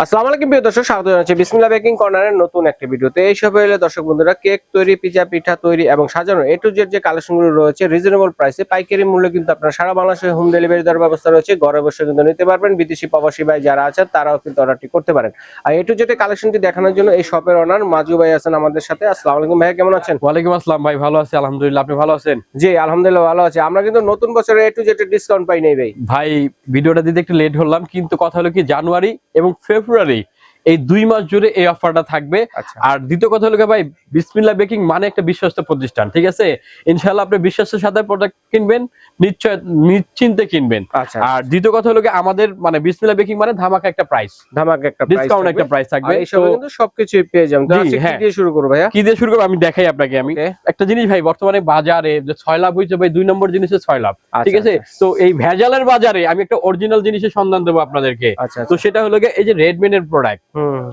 আসসালামু আলাইকুম প্রিয় দর্শক স্বাগত জানাচ্ছি বিসমিল্লাহ বেকিং কর্নারের নতুন একটা ভিডিওতে। এই সব এলে দর্শক বন্ধুরা কেক তৈরি পিজা পিঠা তৈরি এবং সাজানো এ টু জেড যে কালেকশনগুলো রয়েছে রিজনেবল প্রাইসে পাইকারি মূল্যে কিন্তু আপনারা সারা বাংলাদেশে হোম ডেলিভারি দেওয়ার ব্যবস্থা রয়েছে। ঘরে বসে কিন্তু নিতে পারবেন। বিদেশি প্রবাসী ভাই যারা আছেন তারাও কিন্তু অর্ডারটি করতে পারেন। আর এ টু জেড কালেকশনটি দেখানোর জন্য এই শপের অনার মাজু ভাই আছেন আমাদের সাথে। আসসালামু আলাইকুম ভাই কেমন আছেন? ওয়ালাইকুম আসসালাম ভাই ভালো আছি। আলহামদুলিল্লাহ আপনি ভালো আছেন? জি আলহামদুলিল্লাহ ভালো আছে। আমরা কিন্তু নতুন বছরে এ টু জেড ডিসকাউন্ট পাই নাই ভাই। ভাই ভিডিওটা দিতে একটু লেট হলাম কিন্তু কথা হলো কি জানুয়ারি এবং ফেব্রুয়ারি Ready. এই দুই মাস জুড়ে এই অফারটা থাকবে। আচ্ছা। আর দ্বিতীয় কথা হলো কি ভাই বিসমিল্লাহ বেকিং মানে একটা বিশ্বস্ত প্রতিষ্ঠান ঠিক আছে? ইনশাআল্লাহ আপনি বিশ্বাসের সাথে প্রোডাক্ট কিনবেন নিশ্চয় নিশ্চিন্তে কিনবেন। আচ্ছা। আর দ্বিতীয় কথা হলো কি আমাদের মানে বিসমিল্লাহ বেকিং মানে ধামাকা একটা প্রাইস ধামাকা একটা ডিসকাউন্ট একটা প্রাইস থাকবে। কিন্তু সবকিছুই পেয়ে যাবেন। কি হ্যাঁ। দিয়ে শুরু করব ভাইয়া? কি দিয়ে শুরু করব আমি দেখাই আপনাকে আমি। একটা জিনিস ভাই বর্তমানে বাজারে যে ছয় লাভ হয়েছে ভাই দুই নম্বর জিনিসে ছয় লাভ আচ্ছা, ঠিক আছে। তো এই ভেজালের বাজারে আমি একটা অরিজিনাল জিনিসের সন্ধান দেবো আপনাদেরকে। তো সেটা হলো এই যে রেডমেন এর প্রোডাক্ট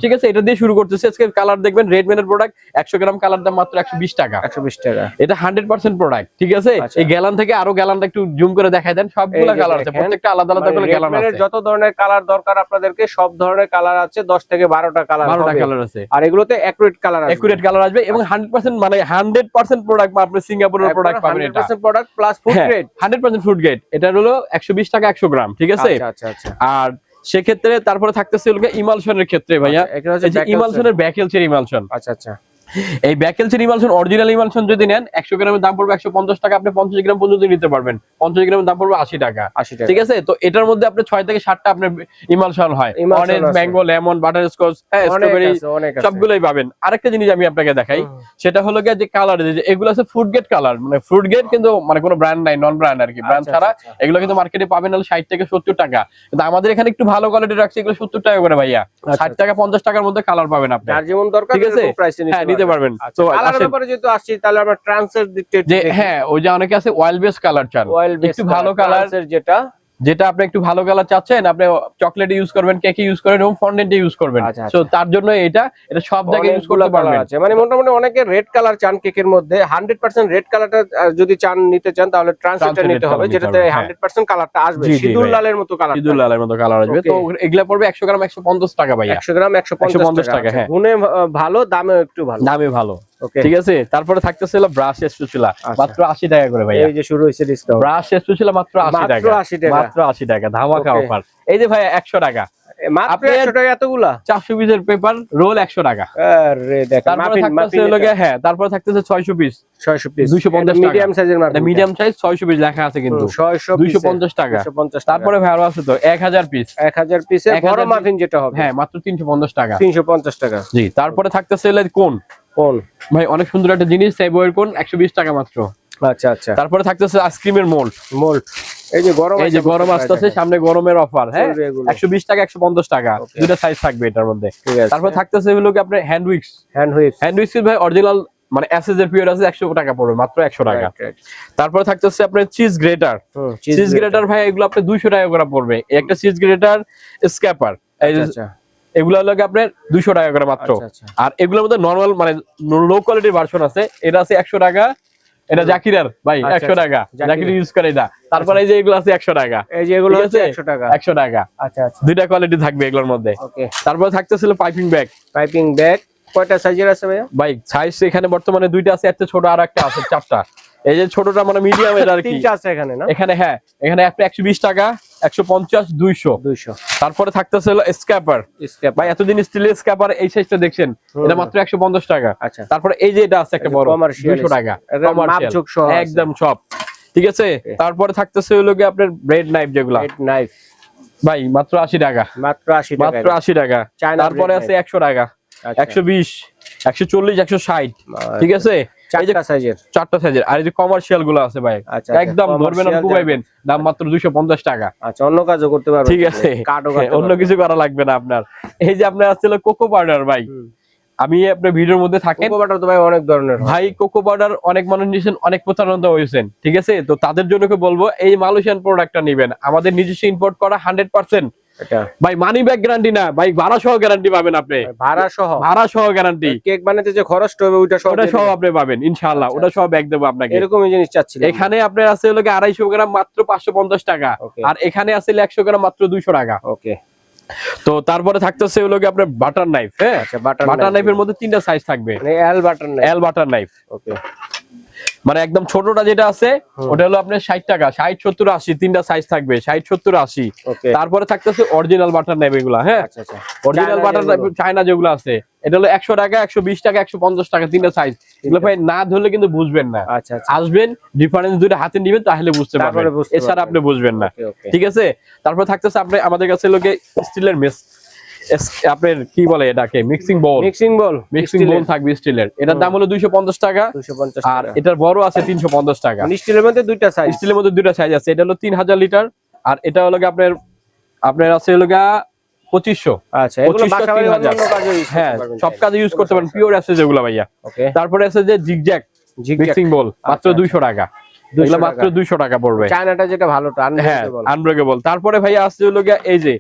ঠিক আছে এটা দিয়ে শুরু করতেছে। আজকে কালার দেখবেন রেডমেন এর প্রোডাক্ট একশো গ্রাম কালার দাম মাত্র একশো বিশ টাকা। একশো বিশ টাকা। এটা হান্ড্রেড পার্সেন্ট প্রোডাক্ট ঠিক আছে? আচ্ছা। এই গ্যালান থেকে আরও গ্যালানটা একটু জুম করে দেখাই দেন সবগুলো কালার আছে প্রত্যেকটা আলাদা আলাদা করে মানে গ্যালান আছে। যত ধরনের কালার দরকার আপনাদেরকে সব ধরনের কালার আছে দশ থেকে বারোটা কালার বারোটা কালার আছে। আর এগুলোতে অ্যাকুরেট কালার আছে একুরেট কালার আসবে এবং হান্ড্রেড পার্সেন্ট মানে হান্ড্রেড পার্সেন্ট প্রোডাক্ট আপনি সিঙ্গাপুরের প্রোডাক্ট পাবেন এটা। Product plus food grade hundred percent food grade এটা হলো একশো বিশ টাকা একশো গ্রাম ঠিক আছে? আচ্ছা আচ্ছা আচ্ছা। আর সেক্ষেত্রে তারপরে থাকতেছে ইমালশনের ক্ষেত্রে ভাইয়া। ইমালসনের ব্যাকেল হচ্ছে এই ইমালশনের ব্যাকেলচের ইমালশন। আচ্ছা আচ্ছা। এই ব্যাকেলচের ইমালশন অরিজিনাল ইমালশন যদি নেন একশো গ্রামের দাম পড়বে একশো পঞ্চাশ টাকা। আপনি পঞ্চাশ গ্রাম পর্যন্ত নিতে পারবেন। পঞ্চাশ গ্রামের দাম পড়বে আশি টাকা। আশি টাকা। ঠিক আছে? তো এটার মধ্যে আপনি ছয় থেকে সাতটা আপনার ইমালশন হয়। Orange mango lemon butterscotch strawberry. সবগুলোই পাবেন। আরেকটা জিনিস আমি আপনাকে দেখাই সেটা হলো যে কালার এগুলো আছে ফুড গেট কালার মানে ফুড গেট কিন্তু মানে কোনো ব্র্যান্ড নাই নন ব্র্যান্ড আর কি। ব্র্যান্ড আচ্ছা, ছাড়া আচ্ছা, এগুলো কিন্তু মার্কেটে পাবেন হলো ষাট থেকে সত্তর টাকা। কিন্তু আমাদের এখানে একটু ভালো কোয়ালিটি রাখছে এগুলো সত্তর টাকা করে ভাইয়া। আচ্ছা, ষাট টাকা পঞ্চাশ টাকার মধ্যে কালার পাবেন আপনি। যেমন দরকার ঠিক আছে? হ্যাঁ নিতে পারবেন। তো কালারের ব্যাপারে যেহেতু আসছি তাহলে আমরা ট্রান্সের দিকটা হ্যাঁ ওই যে অনেকে আছে অয়েল বেস কালার চান একটু ভালো কালার যেটা। যেটা আপনি একটু ভালো কালার চাচ্ছেন আপনি চকলেট ইউজ করবেন কেকে ইউজ করবেন এবং ফন্ডেন্টে ইউজ করবেন। আচ্ছা, তো তার জন্য এটা এটা সব জায়গায় ইউজ করতে পারবেন। আছে। মানে মোটামুটি অনেকে রেড কালার চান কেকের মধ্যে। হান্ড্রেড পার্সেন্ট রেড কালারটা যদি চান নিতে চান তাহলে ট্রান্সলেটার নিতে হবে যেটাতে হবে, হ্যাঁ। হান্ড্রেড পার্সেন্ট কালারটা আসবে। জি, জি, সিঁদুর লালের মতো কালার ঈদুল লালের মতো কালার আসবে। তো এগুলা পড়বে একশো গ্রাম একশো পঞ্চাশ টাকা ভাইয়া। একশো গ্রাম একশো 150 পঞ্চাশ টাকা, হ্যাঁ। গুণে ভালো দামে একটু ভালো। দামে ভালো। ঠিক আছে? তারপরে থাকতেছিল ব্রাশ স্পেচুলা আচ্ছা। মাত্র আশি টাকা করে ভাইয়া। এই যে শুরু হয়েছে ডিসকাউন্ট ব্রাশ স্পেচুলা মাত্র আশি মাত্র টাকা। 80 টাকা। মাত্র আশি টাকা। ধামাকা. অফার এই যে ভাইয়া একশো টাকা। মাত্র টাকা এতগুলা? চারশো পিসের পেপার রোল একশো টাকা। আরে দেখেন তারপরে মাফিন থাকতেছে মাফিন হলো হ্যাঁ তারপরে থাকতেছে ছয়শো পিস 600 পিস 250 টাকা। মিডিয়াম সাইজের মাফিন মিডিয়াম সাইজ ছয়শো পিস লেখা আছে কিন্তু। 600 দুইশো পঞ্চাশ টাকা। 250 তারপরে ভাই আরও আছে তো এক হাজার পিস 1000 পিসের 1000 বড় মাফিন যেটা হবে। হ্যাঁ মাত্র তিনশো পঞ্চাশ টাকা। 350 টাকা। জি তারপরে থাকতেছে কোন? কোন? ভাই অনেক সুন্দর একটা জিনিস সেবয়ের কোন? একশো বিশ টাকা মাত্র। আচ্ছা আচ্ছা। তারপরে থাকতেছে আইসক্রিমের মোল্ড মোল্ড এই যে গরম এই যে গরম আসতেছে সামনে গরমের অফার হ্যাঁ? চলবে এগুলো। একশো বিশ টাকা একশো পঞ্চাশ টাকা। Okay. দুটা সাইজ থাকবে এটার মধ্যে। ঠিক আছে। তারপর থাকতেছে হলো কি আপনার hand wicks hand whip hand wicks ভাই অরিজিনাল মানে এসএস এর পিরিয়ড আছে একশো টাকা পড়বে মাত্র একশো টাকা। তারপরে থাকতেছে আপনার চিজ গ্রেটার চিজ গ্রেটার ভাই এগুলো আপনি দুইশো টাকা করে পড়বে। এই একটা চিজ গ্রেটার স্ক্যাপার আচ্ছা। এগুলো লাগে আপনার দুইশো টাকা করে মাত্র। আচ্ছা, আচ্ছা। আর এগুলোর মধ্যে নর্মাল মানে লো কোয়ালিটির ভার্সন আছে। এটা আছে একশো টাকা। এটা জাকিরার ভাই আচ্ছা, একশো। টাকা। জাকির ইউজ করে এটা। তারপরে এই যে এগুলো আছে একশো টাকা। এই যে এগুলো আছে? 100 টাকা। একশো টাকা। আচ্ছা দুইটা কোয়ালিটি থাকবে এগুলোর মধ্যে। তারপরে থাকতেছিল পাইপিং ব্যাগ পাইপিং ব্যাগ কয়টা সাইজের আছে ভাইয়া? ভাই সাইজ এখানে বর্তমানে দুইটা আছে একটা ছোট আর একটা আছে চারটা। এই যে ছোটটা মানে মিডিয়াম এর আর কি। তিনটা আছে এখানে না? এখানে হ্যাঁ এখানে একটা একশো বিশ টাকা একশো পঞ্চাশ দুইশো। 200 তারপরে থাকতেছে হলো স্ক্যাপার স্টেপ ভাই এতদিন স্টিলের স্ক্যাপার এই সাইজটা দেখছেন? এটা মাত্র একশো পঞ্চাশ টাকা। আচ্ছা। তারপরে এই যে এটা আছে একটা বড় commercial দুইশো টাকা। এটা commercial, মাপঝোঁক সহ একদম সব। ঠিক আছে? তারপরে থাকতেছে হলো কি আপনার ব্রেড নাইফ যেগুলা। ব্রেড নাইফ ভাই মাত্র আশি টাকা। মাত্র 80 টাকা মাত্র আশি টাকা। China তারপরে আছে একশো টাকা। আচ্ছা। একশো বিশ একশো চল্লিশ একশো ষাট। ঠিক আছে? চারটা সাইজের চারটা সাইজের আর এই যে কমার্শিয়ালগুলো আছে ভাই আচ্ছা একদম ধরবেন আর কুবাইবেন দাম মাত্র দুইশো পঞ্চাশ টাকা। আচ্ছা অন্য কাজও করতে পারবেন। ঠিক আছে। অন্য কিছু করা লাগবে না আপনার। এই যে আপনার আসছিল কোকো পাউডার ভাই। আমি আপনার ভিডিওর মধ্যে কোকো তো ভাই অনেক ধরনের ভাই কোকো পাউডার অনেক মানুষ নিয়েছেন অনেক প্রতারণা হয়েছেন। ঠিক আছে? তো তাদের জন্য কি বলব এই মালয়েশিয়ান প্রোডাক্টটা নেবেন। আমাদের নিজস্ব ইম্পোর্ট করা হান্ড্রেড পার্সেন্ট ভাই মানি ব্যাগ গ্যারান্টি না। ভাই ভাড়া সহ গ্যারান্টি পাবেন আপনি। ভাড়া সহ ভাড়া সহ গ্যারান্টি কেক বানাতে যে খরচটা হবে ওইটা সহ ওটা সহ আপনি পাবেন ইনশাআল্লাহ। আচ্ছা, ওটা সহ ব্যাগ দেবো আপনাকে। এরকমই জিনিস চাচ্ছিলাম। এখানে আপনার আছে হলো আড়াইশো গ্রাম মাত্র পাঁচশো পঞ্চাশ টাকা। আর এখানে আছে একশো গ্রাম মাত্র দুইশো টাকা। ওকে। তো তারপরে থাকতেছে হলো কি আপনার বাটার নাইফ হ্যাঁ? আচ্ছা বাটার বাটার নাইফের মধ্যে তিনটা সাইজ থাকবে। L butter knife L butter knife okay. মানে একদম ছোটটা যেটা আছে ওটা হলো আপনার ষাট টাকা। ষাট সত্তর আশি তিনটা সাইজ থাকবে। ষাট সত্তর আশি। তারপরে থাকতেছে অরিজিনাল বাটার নাইফ এগুলা হ্যাঁ? অরিজিনাল বাটার চায়না যেগুলো। আছে এটা হলো একশো টাকা একশো বিশ টাকা একশো পঞ্চাশ টাকা তিনটা সাইজ এগুলো ভাই না ধরলে কিন্তু বুঝবেন না। আচ্ছা আচ্ছা। আসবেন ডিফারেন্স দুটো হাতে নিবেন তাহলে বুঝতে পারবেন। এছাড়া আপনি বুঝবেন না। ঠিক আছে? তারপর থাকতেছে আপনি আমাদের কাছে লোকে স্টিলের মেস আপনার কি বলে এটাকে? Mixing bowl mixing bowl mixing bowl থাকবে স্টিলের এটার দাম হলো দুইশো পঞ্চাশ টাকা। 250 আর এটার বড় আছে তিনশো পঞ্চাশ টাকা। মানে স্টিলের মধ্যে দুইটা সাইজ স্টিলের মধ্যে দুইটা সাইজ আছে। এটা হলো তিন হাজার লিটার। আর এটা হলো আপনার আপনার আছে হলো গা পঁচিশশো। আচ্ছা এগুলো 2500 বাসা বাড়ি 3000 করতে হ্যাঁ সব কাজে ইউজ করতে পারেন। পিওর আছে যেগুলো ভাইয়া। ওকে তারপরে আছে যে জিগজ্যাগ মিক্সিং বল মাত্র আচ্ছা, দুইশো টাকা। এগুলো মাত্র টাকা। দুইশো টাকা পড়বে। চায়নাটা যেটা ভালোটা হ্যাঁ আনব্রেকেবল আনব্রেকেবল তারপরে ভাইয়া আসছে হলো এই যে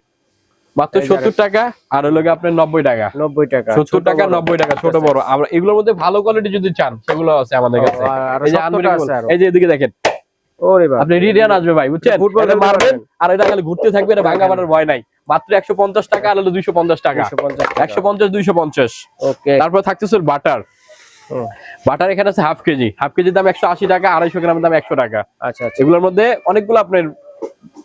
মাত্র সত্তর টাকা আর হলো আপনার নব্বই টাকা। 90 টাকা সত্তর টাকা নব্বই টাকা ছোট বড়। আমরা এগুলোর মধ্যে ভালো কোয়ালিটি যদি চান সেগুলো আছে আমাদের কাছে। এই যে 70 unbreakable, আছে আরও। এই যে এদিকে দেখেন। আপনি আসবে ভাই বুঝছেন? মারবেন আর এটা খালি ঘুরতে থাকবে এটা ভাঙা মারার ভয় নাই। মাত্র একশো পঞ্চাশ টাকা আর হলো দুইশো পঞ্চাশ টাকা। 250 একশো পঞ্চাশ দুইশো পঞ্চাশ। তারপর থাকতেছে বাটার। বাটার এখানে আছে হাফ কেজি। হাফ কেজির দাম একশো আশি টাকা আড়াইশো গ্রামের দাম একশো টাকা। আচ্ছা আচ্ছা। এগুলোর মধ্যে অনেকগুলো আপনার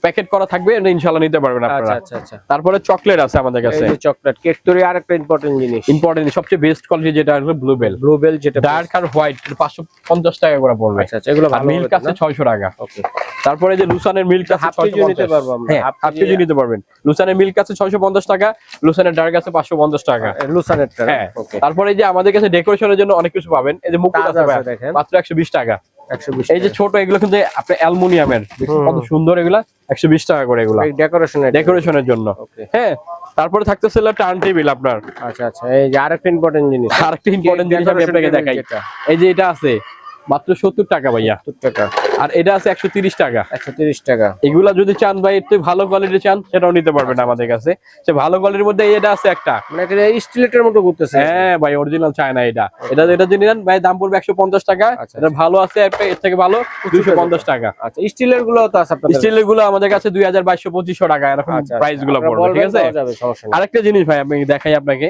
প্যাকেট করা থাকবে এটা ইনশাল্লাহ নিতে পারবেন আচ্ছা আপনারা। আচ্ছা আচ্ছা। তারপরে চকলেট আছে আমাদের কাছে। এই যে চকলেট কেক তৈরি আরেকটা ইম্পর্টেন্ট জিনিস। ইম্পর্টেন্ট সবচেয়ে বেস্ট কোয়ালিটি যেটা হলো ব্লু বেল ব্লু বেল যেটা ডার্ক আর হোয়াইট পাঁচশো পঞ্চাশ টাকা করে পড়বে। আচ্ছা আচ্ছা এগুলো ভালো মিল্ক আছে ছয়শো টাকা। ওকে তারপরে যে লুসানের মিল্ক আছে হাফ কেজি নিতে পারব আমরা হ্যাঁ হাফ হাফ কেজি নিতে পারবেন। লুসানের মিল্ক আছে ছয়শো পঞ্চাশ টাকা লুসানের ডার্ক আছে পাঁচশো পঞ্চাশ টাকা। লুসানেটটা হ্যাঁ ওকে তারপরে এই যে আমাদের কাছে ডেকোরেশনের জন্য অনেক কিছু পাবেন। এই যে মুকুট আছে দেখেন। মাত্র একশো বিশ টাকা। 120 এই যে ছোট এগুলো কিন্তু আপনার অ্যালুমিনিয়ামের। কত সুন্দর এগুলা একশো বিশ টাকা করে এগুলা। ডেকোরেশনের ডেকোরেশন ডেকোরেশনের জন্য। হ্যাঁ তারপরে থাকতেছে টার্ন টেবিল আপনার। আচ্ছা আচ্ছা এই যে আরেকটা ইম্পর্টেন্ট জিনিস। আরেকটা ইম্পর্টেন্ট জিনিস আমি আপনাকে দেখাই। এই যে এটা আছে মাত্র সত্তর টাকা ভাইয়া। 70 টাকা। আর এটা আছে একশো তিরিশ টাকা। 130 টাকা। এগুলা যদি চান ভাই একটু ভালো কোয়ালিটি চান সেটাও নিতে পারবেন আমাদের কাছে। সে ভালো কোয়ালিটির মধ্যে এটা আছে একটা। মানে স্টিলেটের মতো ঘুরতেছে। হ্যাঁ ভাই অরিজিনাল চায়না এটা। এটা এটা যদি নেন ভাই দাম পড়বে একশো পঞ্চাশ টাকা। আচ্ছা, এটা ভালো আছে একটা এর থেকে ভালো দুইশো পঞ্চাশ টাকা। আচ্ছা স্টিলেরগুলো তো আছে স্টিলেরগুলো আমাদের কাছে দুই হাজার বাইশশো পঁচিশশো টাকা এরকম আচ্ছা প্রাইসগুলো পড়বে ঠিক আছে? আরেকটা জিনিস ভাই আমি দেখাই আপনাকে।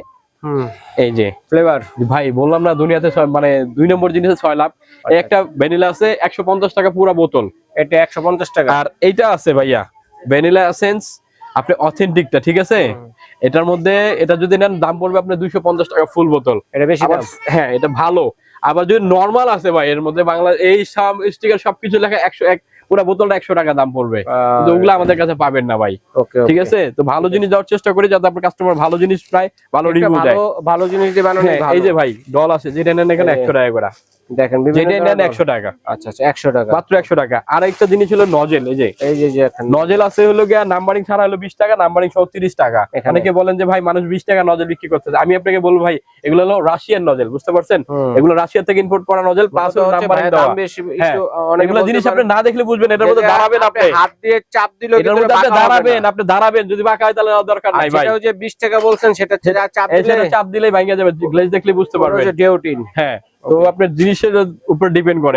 এই যে ফ্লেভার ভাই বললাম না দুনিয়াতে ছয়- মানে দুই নম্বর জিনিসে ছয় লাভ। একটা ভ্যানিলা আছে একশো পঞ্চাশ টাকা পুরো বোতল। এটা 150 টাকা। আর এইটা আছে ভাইয়া ভ্যানিলা এসেন্স। আপনি অথেন্টিকটা ঠিক আছে? এটার মধ্যে এটা যদি নেন দাম পড়বে আপনার দুইশো পঞ্চাশ টাকা ফুল বোতল। এটা বেশি দাম? হ্যাঁ এটা ভালো। আবার যদি নর্মাল আছে ভাই এর মধ্যে বাংলা এই সব স্টিকার সবকিছু লেখা একশো এক পুরো বোতলটা একশো টাকা দাম পড়বে। কিন্তু ওগুলো আমাদের কাছে পাবেন না ভাই। ঠিক আছে? তো ভালো জিনিস দেওয়ার চেষ্টা করি যাতে আপনার কাস্টমার ভালো জিনিস পায় ভালো রিভিউ দেয়। ভালো জিনিস দিয়ে বানানো হ্যাঁ, এই যে ভাই ডল আছে যেটা নেন এখানে একশো টাকা করে। দেখেন যেটা নেন টাকা। আচ্ছা আচ্ছা 100 টাকা। মাত্র একশো টাকা। আর একটা জিনিস হলো নজেল এই যে। এই যে নজেল আছে হলো গিয়া নাম্বারিং ছাড়া হলো বিশ টাকা নাম্বারিং সহ তিরিশ টাকা। এখানে। অনেকে বলেন যে ভাই মানুষ বিশ টাকা নজেল বিক্রি করতেছে আমি আপনাকে বলব ভাই এগুলো হলো রাশিয়ান নজেল বুঝতে পারছেন? এগুলো রাশিয়া থেকে ইম্পোর্ট করা নজেল প্লাস মূলত নাম্বারিং দাম বেশি এগুলো জিনিস আপনি না দেখলে বুঝবেন এটার মধ্যে দাঁড়াবেন আপনি। হাত দিয়ে চাপ দিলেও এটার মধ্যে আপনি দাঁড়াবেন আপনি দাঁড়াবেন যদি বাঁকা হয় তাহলে দরকার নাই ভাই। সেটাও যে 20 টাকা বলছেন সেটা চাপ দিলে চাপ দিলেই ভাঙে যাবে গ্লেজ দেখলে বুঝতে পারবেন। যে হ্যাঁ। তো আপনার জিনিসের উপর ডিপেন্ড করে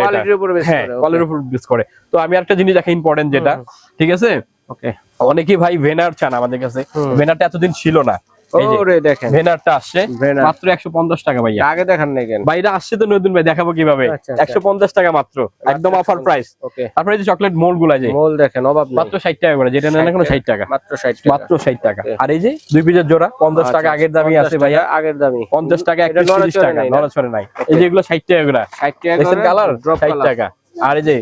হ্যাঁ কলের উপর বেস করে। তো আমি একটা জিনিস দেখে ইম্পর্টেন্ট যেটা ঠিক আছে? ওকে অনেকেই ভাই ভেনার চান আমাদের কাছে। ভেনারটা এতদিন ছিল না। ওরে দেখেন। ভেনারটা আসছে। মাত্র একশো পঞ্চাশ টাকা ভাইয়া। আগে দেখান নাই কেন? ভাইরা আসছে তো নতুন ভাই দেখাবো কীভাবে? আচ্ছা, আচ্ছা। একশো পঞ্চাশ টাকা মাত্র। একদম অফার প্রাইস ওকে। তারপরে এই যে চকলেট মোল্ডগুলা যে। মোল দেখেন অভাব মাত্র ষাট টাকা করে যেটা নেন এখন 60 ষাট টাকা। মাত্র 60 টাকা। মাত্র টাকা। আর এই যে দুই পিসের জোড়া পঞ্চাশ আচ্ছা, টাকা আগের দামই আছে ভাইয়া। আগের দামি পঞ্চাশ টাকা টাকা নাই নড়াচড়ে নাই। এই যে এগুলো ষাট টাকা করে। 60 টাকা কালার? ড্রপ ষাট টাকা। আর এই যে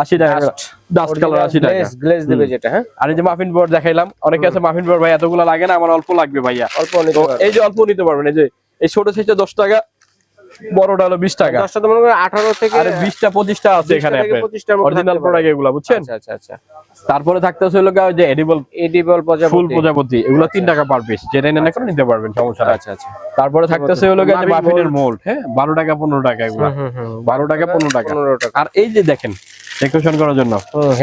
আশি টাকা ডাস্ট কালার আশি টাকা। গ্লেজ গ্লেজ দিবে যেটা হ্যাঁ? আর এই যে মাফিন বোর্ড দেখাইলাম অনেকে আছে মাফিন বোর্ড ভাই এতগুলো লাগে না আমার অল্প লাগবে ভাইয়া। অল্প নিতে পারবেন এই যে অল্প নিতে পারবেন এই যে এই ছোট সাইজটা দশ টাকা বড়টা হলো বিশ টাকা। দশটা তো মনে করেন 18 থেকে আর বিশটা পঁচিশটা আছে এখানে আপনার। 25 টার অরিজিনাল প্রোডাক্ট এগুলো বুঝছেন? আচ্ছা আচ্ছা আচ্ছা। তারপরে থাকতেছে হলো যে এডিবল এডিবল প্রজাপতি। ফুল প্রজাপতি। এগুলো তিন টাকা পার পিস যেটা নেন এখন নিতে পারবেন সমস্যা নাই। আচ্ছা আচ্ছা। তারপরে থাকতেছে হলো যে মাফিন মাফিনের মোল্ড হ্যাঁ? বারো টাকা পনেরো টাকা এগুলো। হুম হুম বারো টাকা পনেরো টাকা। 15 টাকা। আর এই যে দেখেন ডেকোরেশন করার জন্য।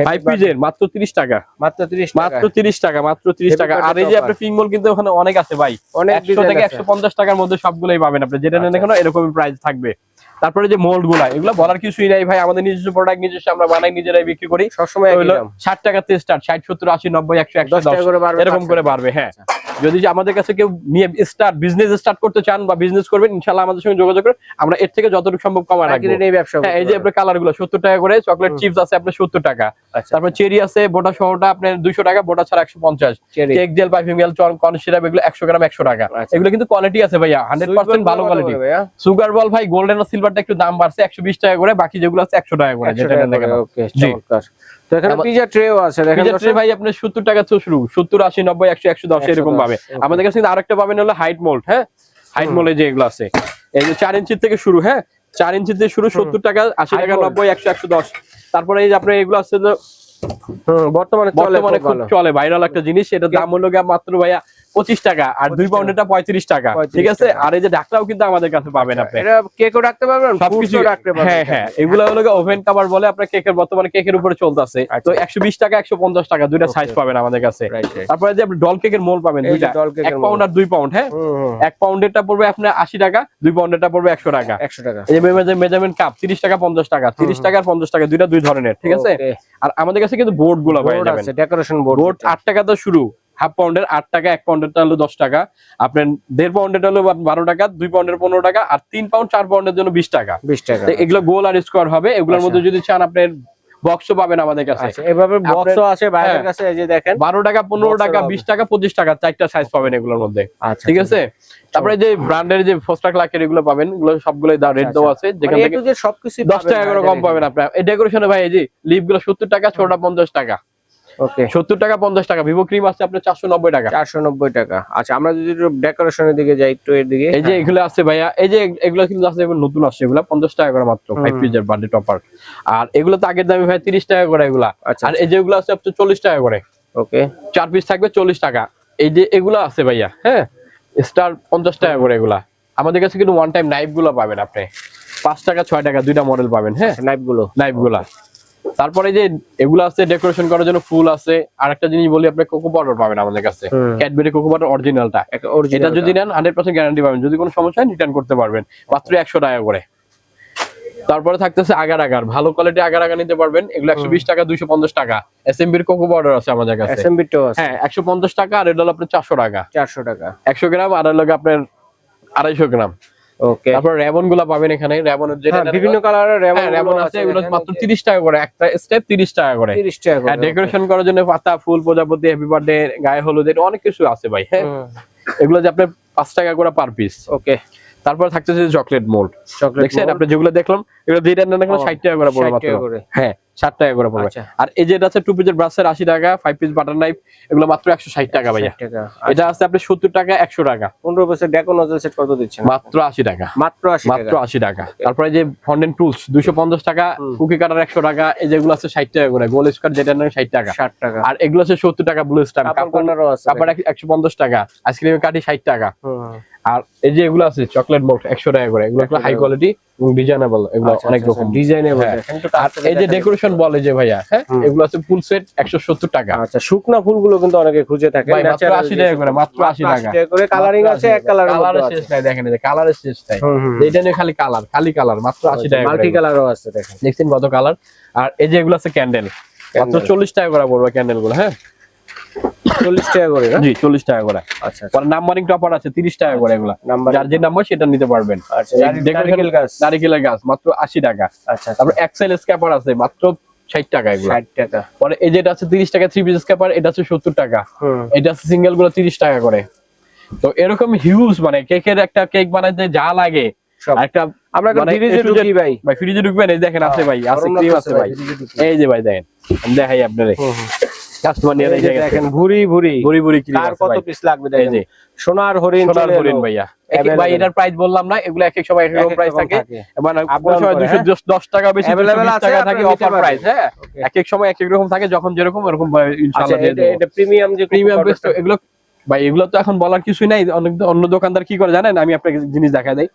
birthday। মাত্র তিরিশ টাকা। মাত্র 30 টাকা। মাত্র তিরিশ টাকা মাত্র তিরিশ Happy টাকা। আর এই যে offer। পিং মোল কিন্তু ওখানে অনেক আছে ভাই। অনেক একশো design থেকে আছে। একশো পঞ্চাশ টাকার মধ্যে সবগুলোই পাবেন আপনি। যেটা নেন আচ্ছা, এখনও এরকমই প্রাইস থাকবে। তারপরে যে মোল্ডগুলা এগুলো বলার কিছুই নাই ভাই আমাদের নিজস্ব প্রোডাক্ট নিজস্ব আমরা বানাই নিজেরাই বিক্রি করি। সবসময় ষাট টাকা তে স্টার্ট ষাট সত্তর আশি নব্বই একশো একশো দশ টাকা করে বাড়বে এরকম করে বাড়বে হ্যাঁ। যদি যে আমাদের কাছে কেউ নিয়ে স্টার্ট বিজনেস স্টার্ট করতে চান বা বিজনেস করবেন ইনশাল্লাহ আমাদের সঙ্গে যোগাযোগ করে আমরা এর থেকে যতটুকু সম্ভব কমায় রাখব। ব্যবসা হ্যাঁ এই যে আপনার কালারগুলো সত্তর টাকা করে চকলেট চিপস আছে আপনার সত্তর টাকা। আচ্ছা। তারপর চেরি আছে বোটা সহটা আপনার দুইশো টাকা বোটা ছাড়া একশো পঞ্চাশ। কেক জেল পারফিউম জেল চন কর্ন সিরাপ এগুলো একশো গ্রাম একশো টাকা। আচ্ছা। এগুলো কিন্তু কোয়ালিটি আছে ভাইয়া হান্ড্রেড পার্সেন্ট ভালো কোয়ালিটি সুগার বল ভাই গোল্ডেন আর সিলভারটা একটু দাম বাড়ছে একশো বিশ টাকা করে বাকি যেগুলো আছে একশো টাকা করে যেটা নেন না কেন। ওকে জি। চমৎকার তো এখানে পিজা ট্রেও আছে দেখেন ট্রে ভাই আপনার সত্তর টাকা তো শুরু সত্তর আশি নব্বই একশো একশো দশ 110, এরকম পাবে আমাদের কাছে কিন্তু আরেকটা পাবেন হলো হাইট মোল্ড হ্যাঁ হাইট। মোল্ডে যে এগুলো আছে এই যে থেকে শুরু হ্যাঁ চার ইঞ্চির থেকে শুরু সত্তর টাকা আশি Height টাকা mold। নব্বই একশো একশো দশ তারপরে এই যে আপনার এগুলো আছে যে বর্তমানে চলে বর্তমানে খুব খুব চলে ভাইরাল একটা জিনিস এটার দাম হলো মাত্র ভাইয়া পঁচিশ টাকা আর দুই 25 পাউন্ডেরটা পঁয়ত্রিশ টাকা। ঠিক আছে? আর এই যে ঢাকটাও কিন্তু আমাদের কাছে পাবেন আপনি। এটা কেকও রাখতে পারবেন সবকিছু রাখতে পারবেন হ্যাঁ হ্যাঁ এগুলো হলো ওভেন কাভার বলে আপনার কেকের বর্তমানে কেকের উপরে চলতেছে। আচ্ছা। তো একশো বিশ টাকা একশো পঞ্চাশ টাকা দুইটা সাইজ পাবেন আমাদের কাছে। তারপরে যে ডল কেকের মোল পাবেন দুইটা। এক পাউন্ড আর দুই পাউন্ড হ্যাঁ? এক পাউন্ডেরটা পড়বে আপনার আশি টাকা দুই পাউন্ডেরটা পড়বে একশো টাকা। 100 টাকা। এই মেজারমেন্ট কাপ তিরিশ টাকা পঞ্চাশ টাকা তিরিশ টাকা আর পঞ্চাশ টাকা দুইটা দুই ধরনের ঠিক আছে? আর আমাদের কাছে কিন্তু বোর্ডগুলো ডেকোরেশন বোর্ড বোর্ড আট টাকা তো শুরু। হাফ পাউন্ডের আট টাকা এক পাউন্ডেরটা হলো দশ টাকা। আপনার দেড় পাউন্ডের হলো বারো টাকা দুই পাউন্ডের পনেরো টাকা আর তিন পাউন্ড চার পাউন্ডের জন্য বিশ টাকা। 20 টাকা। এগুলো গোল আর স্কোয়ার হবে। এগুলোর আচ্ছা। মধ্যে যদি চান আপনার বক্সও পাবেন আমাদের কাছে। আচ্ছা এভাবে বক্সও আছে বাইরের হ্যাঁ। কাছে এই যে দেখেন। বারো টাকা পনেরো Box এর টাকা হবে। বিশ টাকা পঁচিশ টাকা চারটা সাইজ পাবেন এগুলোর মধ্যে। আচ্ছা ঠিক আছে? তারপরে যে ব্র্যান্ডের যে ফোস্টার ক্লাকের এগুলো পাবেন এগুলো রেট আচ্ছা, দেওয়া আছে। যেখান মানে থেকে সবকিছু দশ টাকা করে কম পাবেন আপনার। এই ডেকোরেশনে ভাই এই যে গুলো সত্তর টাকা ছোটটা পঞ্চাশ টাকা। ওকে টাকা পঞ্চাশ টাকা। ভিভো ক্রিম আছে আপনার চারশো নব্বই টাকা। 490 টাকা। আচ্ছা আমরা যদি ডেকোরেশনের দিকে যাই একটু এর দিকে এই যে এগুলো আছে ভাইয়া এই যে এগুলো কিন্তু আছে এগুলো নতুন আসছে। এগুলো পঞ্চাশ টাকা করে মাত্র ফাইভ পিসের বার্থডে টপার আর এগুলো তো আগের দামে ভাই টাকা করে এগুলা। আচ্ছা আর এই যেগুলো আছে আপনার চল্লিশ টাকা করে। ওকে চার পিস থাকবে চল্লিশ টাকা। এই যে এগুলো আছে ভাইয়া হ্যাঁ? স্টার পঞ্চাশ টাকা করে এগুলা। আমাদের কাছে কিন্তু ওয়ান টাইম নাইফগুলো পাবেন আপনি। পাঁচ টাকা ছয় টাকা দুইটা মডেল পাবেন হ্যাঁ? নাইফগুলো। নাইফগুলা। তারপরে যে এগুলো আছে ডেকোরেশন করার জন্য ফুল আছে আর একটা জিনিস বলি আপনি কোকো পাউডার পাবেন আমাদের কাছে। ক্যাডবেরি কোকো পাউডার অরিজিনালটা এটা যদি নেন হান্ড্রেড পার্সেন্ট গ্যারান্টি পাবেন। যদি কোনো সমস্যা হয় রিটার্ন করতে পারবেন। মাত্র একশো টাকা করে। তারপরে থাকতেছে আগার আগার। ভালো কোয়ালিটি আগার আগার নিতে পারবেন। এগুলো একশো বিশ টাকা দুইশো পঞ্চাশ টাকা। এস এম বির কোকো পাউডার আছে আমাদের কাছে। এসএমবি টো আছে। হ্যাঁ একশো পঞ্চাশ টাকা আর এটা হলো আপনার চারশো টাকা। 400 টাকা। একশো গ্রাম আর হলো আপনার আড়াইশো গ্রাম। ওকে তারপর রেবনগুলা পাবেন এখানে। রেবনের যেটা হ্যাঁ, বিভিন্ন কালারের রেমন হ্যাঁ, রেবন আছে এগুলো মাত্র তিরিশ টাকা করে একটা স্টেপ তিরিশ টাকা করে। 30 টাকা করে হ্যাঁ ডেকোরেশন করার জন্য পাতা ফুল প্রজাপতি হ্যাপি বার্থডে গায়ে হলুদ এটা অনেক কিছু আছে ভাই হ্যাঁ? এগুলো যে আপনার পাঁচ টাকা করে পার পিস ওকে তারপর থাকতেছে চকলেট মোল্ড চকলেট দেখছেন? আপনি যেগুলো দেখলাম এগুলো নেন টাকা করে পড়বে মাত্র। হ্যাঁ ষাট টাকা করে পড়বে। আচ্ছা। আর এই যেটা আছে টু পিসের ব্রাশের আশি টাকা ফাইভ পিস বাটার নাইফ এগুলো মাত্র একশো ষাট টাকা ভাইয়া। এটা আছে আপনি সত্তর টাকা একশো টাকা। 15 বছর ডেকো নজল সেট কত দিচ্ছেন। মাত্র আশি টাকা। মাত্র 80 মাত্র টাকা। তারপরে যে ফন্ডেন্ট টুলস দুইশো পঞ্চাশ টাকা কুকি কাটার একশো টাকা এই যেগুলো আছে ষাট টাকা করে। গোল স্কোয়ার যেটা নেন টাকা। 60 টাকা। আর এগুলো আছে সত্তর টাকা ব্লু কাপড় আছে। কাপড় টাকা। আইসক্রিমের কাঠি ষাট টাকা। আর এই যে এগুলো আছে চকলেট বক্স একশো টাকা করে। এগুলো হাই কোয়ালিটি এবং ডিজাইনেবল এগুলো অনেক আচ্ছা, রকম ডিজাইনেবল হ্যাঁ। দেখেন একটু আর এই যে ডেকোরেশন বলে যে ভাইয়া হ্যাঁ। এগুলো আছে ফুল সেট একশো সত্তর টাকা। আচ্ছা শুকনা ফুলগুলো কিন্তু অনেকে খুঁজে থাকে মাত্র 80 টাকা করে, মাত্র 80 টাকা। করে কালারিং আছে এক কালারের শেষ নাই দেখেন এই যে কালারের শেষ নাই। এইটা নিয়ে খালি কালার খালি কালার মাত্র আশি টাকা মাল্টি কালারও আছে দেখেন। দেখছেন কত কালার আর এই যে এগুলো আছে ক্যান্ডেল মাত্র Candle। চল্লিশ টাকা করে পড়বে ক্যান্ডেলগুলো হ্যাঁ? 40 টাকা করে জি চল্লিশ টাকা করে। আচ্ছা পরে নাম্বারিং টপার আছে তিরিশ টাকা করে এগুলা। যার যে নাম্বার সেটা নিতে পারবেন। আচ্ছা নারিকেলের গাছ মাত্র আশি টাকা। আচ্ছা তারপর এক্সেল স্ক্যাপার আছে মাত্র ষাট টাকা এগুলো। 60 টাকা। পরে এই যেটা আছে তিরিশ টাকা থ্রি পিস স্ক্যাপার এটা আছে সত্তর টাকা। এটা আছে সিঙ্গেলগুলো তিরিশ টাকা করে। তো এরকম হিউজ মানে কেকের একটা কেক বানাইতে যা লাগে একটা আমরা মানে ফ্রিজে ঢুকি ভাই। ভাই ফ্রিজে ঢুকবেন এই দেখেন আছে ভাই আছে ক্রিম আছে ভাই। এই যে ভাই দেখেন দেখাই আপনারে। কাস্টমার নিয়ে দেখেন ভুরি ভুরি। ভরি ভরি কত পিস লাগবে দেখেন? সোনার হরিণ সোনার হরিণ ভাইয়া। ভাই এটার প্রাইস বললাম না এগুলো এক এক সময় এক রকম প্রাইস থাকে। মানে down সময় হ্যাঁ? টাকা বেশি Available 220 আছে, টাকা থাকে অফার প্রাইস হ্যাঁ? এক এক সময় এক এক রকম থাকে যখন যেরকম আচ্ছা ইনশাআল্লাহ এটা প্রিমিয়াম যে প্রিমিয়াম বেস্ট এগুলো ভাই এগুলো তো এখন বলার কিছুই নাই। অনেক অন্য দোকানদার কি করে জানেন? আমি আপনাকে জিনিস দেখা দেই।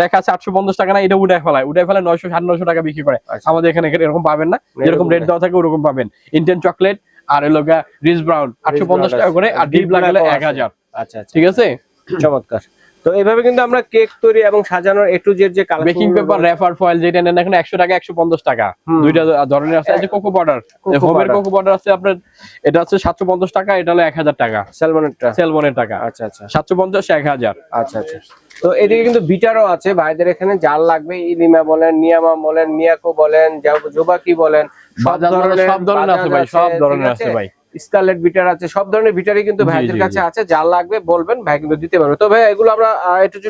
লেখা আছে আটশো পঞ্চাশ টাকা না এটা উঠে ফেলায়। উঠে ফেলায় নয়শো সাড়ে নয়শো টাকা বিক্রি করে। আচ্ছা। আমাদের এখানে এরকম পাবেন না। যেরকম রেট দেওয়া থাকে ওরকম পাবেন। ইন্ডিয়ান চকলেট আর এলো রিচ ব্রাউন আটশো পঞ্চাশ টাকা করে আর ডিপ লাগালে এক হাজার। আচ্ছা আচ্ছা। ঠিক আছে? চমৎকার। তো এইভাবে কিন্তু আমরা কেক তৈরি এবং সাজানোর এ টু জেড যে কালেকশন বেকিং পেপার রেফার ফয়েল যেটা নেন এখন একশো টাকা একশো পঞ্চাশ টাকা। দুইটা ধরনের আছে আছে কোকো পাউডার হোমের কোকো পাউডার আছে আপনার এটা আছে সাতশো পঞ্চাশ টাকা এটা হলো এক হাজার টাকা। সেলমনেরটা সেলবনের টাকা। আচ্ছা আচ্ছা। সাতশো পঞ্চাশ এক হাজার। আচ্ছা আচ্ছা। তো এদিকে কিন্তু বিটারও আছে ভাইদের এখানে জাল লাগবে ইলিমা বলেন নিয়ামা বলেন মিয়াকো বলেন জাব- জোবাকি বলেন। সব ধরনের আছে ভাই সব ধরনের আছে ভাই। স্কারলেট বিটার আছে সব ধরনের বিটারই কিন্তু ভাইদের কাছে আছে জাল লাগবে বলবেন ভাই কিন্তু দিতে পারবে। তো ভাই এগুলো আমরা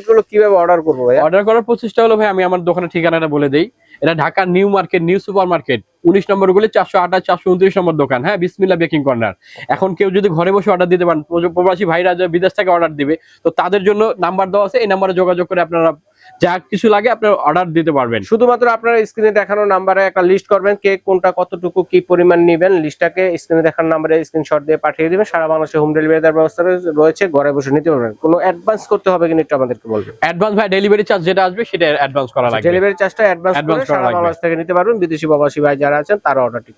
গুলো কীভাবে অর্ডার করব ভাই অর্ডার করার প্রচেষ্টা হলো ভাই আমি আমার দোকানের ঠিকানাটা বলে দেই। এটা Dhaka New Market New Super Market উনিশ নম্বর গুলি চারশো আঠাশ চারশো উনত্রিশ নম্বর দোকান। হ্যাঁ বিসমিল্লা বেকিং কর্নার এখন কেউ যদি ঘরে বসে অর্ডার দিতে পারেন প্রবাসী ভাইরা যে বিদেশ থেকে অর্ডার দিবে তো তাদের জন্য নাম্বার দেওয়া আছে এই নাম্বারে যোগাযোগ করে আপনারা যা কিছু লাগে আপনারা অর্ডার দিতে পারবেন। শুধুমাত্র আপনারা স্ক্রিনে দেখানো নাম্বারে একটা লিস্ট করবেন কে কোনটা কতটুকু কি পরিমাণ নেবেন লিস্টটাকে স্ক্রিনে দেখানো নাম্বারে স্ক্রিনশট দিয়ে পাঠিয়ে দিবেন। সারা বাংলাদেশে হোম ডেলিভারি দেওয়ার ব্যবস্থা রয়েছে- ঘরে বসে নিতে পারবেন। কোনো অ্যাডভান্স করতে হবে কিনা একটু আমাদেরকে বলবেন। অ্যাডভান্স ভাই ডেলিভারি চার্জ যেটা আসবে সেটা অ্যাডভান্স করা লাগবে। ডেলিভারি চার্জটা অ্যাডভান্স করে করা সারা বাংলাদেশ থেকে নিতে পারবেন। বিদেশি প্রবাসী ভাই যারা আছেন তারা অর্ডারটি